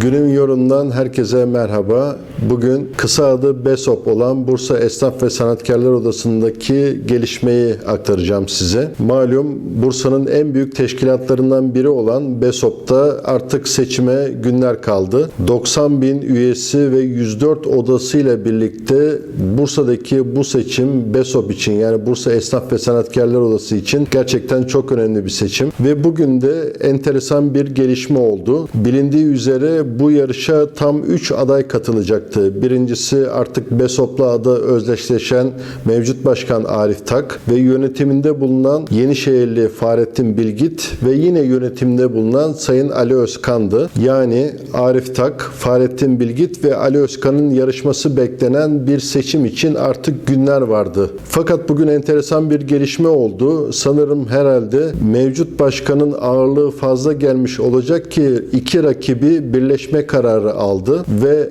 Günün yorumdan herkese merhaba. Bugün kısa adı BESOP olan Bursa Esnaf ve Sanatkarlar Odası'ndaki gelişmeyi aktaracağım size. Malum Bursa'nın en büyük teşkilatlarından biri olan BESOP'ta artık seçime günler kaldı. 90 bin üyesi ve 104 odasıyla birlikte Bursa'daki bu seçim BESOP için yani Bursa Esnaf ve Sanatkarlar Odası için gerçekten çok önemli bir seçim. Ve bugün de enteresan bir gelişme oldu. Bilindiği üzere bu yarışa tam 3 aday katılacaktı. Birincisi artık BESOP'la adı özdeşleşen mevcut başkan Arif Tak ve yönetiminde bulunan Yenişehirli Fahrettin Bilgit ve yine yönetimde bulunan Sayın Ali Özkan'dı. Yani Arif Tak, Fahrettin Bilgit ve Ali Özkan'ın yarışması beklenen bir seçim için artık günler vardı. Fakat bugün enteresan bir gelişme oldu. Sanırım herhalde mevcut başkanın ağırlığı fazla gelmiş olacak ki iki rakibi birleşme kararı aldı ve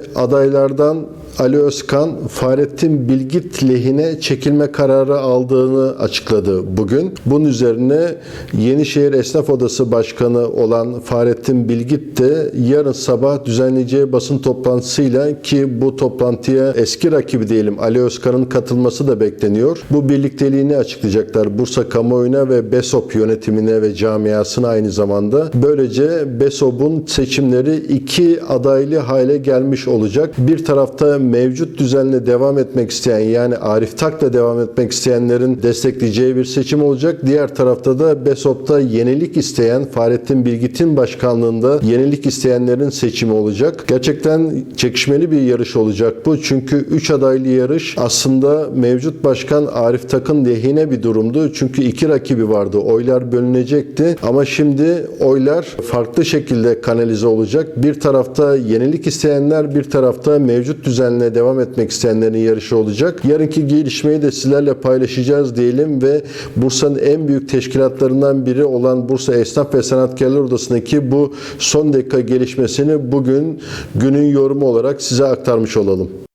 adaylardan Ali Özkan, Fahrettin Bilgit lehine çekilme kararı aldığını açıkladı bugün. Bunun üzerine Yenişehir Esnaf Odası Başkanı olan Fahrettin Bilgit de yarın sabah düzenleyeceği basın toplantısıyla ki bu toplantıya eski rakibi diyelim Ali Özkan'ın katılması da bekleniyor. Bu birlikteliğini açıklayacaklar Bursa kamuoyuna ve BESOP yönetimine ve camiasına aynı zamanda. Böylece BESOP'un seçimleri iki adaylı hale gelmiş olacak. Bir tarafta mevcut düzenle devam etmek isteyen yani Arif Tak'la devam etmek isteyenlerin destekleyeceği bir seçim olacak. Diğer tarafta da BESOP'ta yenilik isteyen Fahrettin Bilgit'in başkanlığında yenilik isteyenlerin seçimi olacak. Gerçekten çekişmeli bir yarış olacak bu. Çünkü 3 adaylı yarış aslında mevcut başkan Arif Tak'ın lehine bir durumdu. Çünkü iki rakibi vardı. Oylar bölünecekti. Ama şimdi oylar farklı şekilde kanalize olacak. Bir tarafta yenilik isteyenler, bir tarafta mevcut düzenle devam etmek isteyenlerin yarışı olacak. Yarınki gelişmeyi de sizlerle paylaşacağız diyelim ve Bursa'nın en büyük teşkilatlarından biri olan Bursa Esnaf ve Sanatkarlar Odası'ndaki bu son dakika gelişmesini bugün günün yorumu olarak size aktarmış olalım.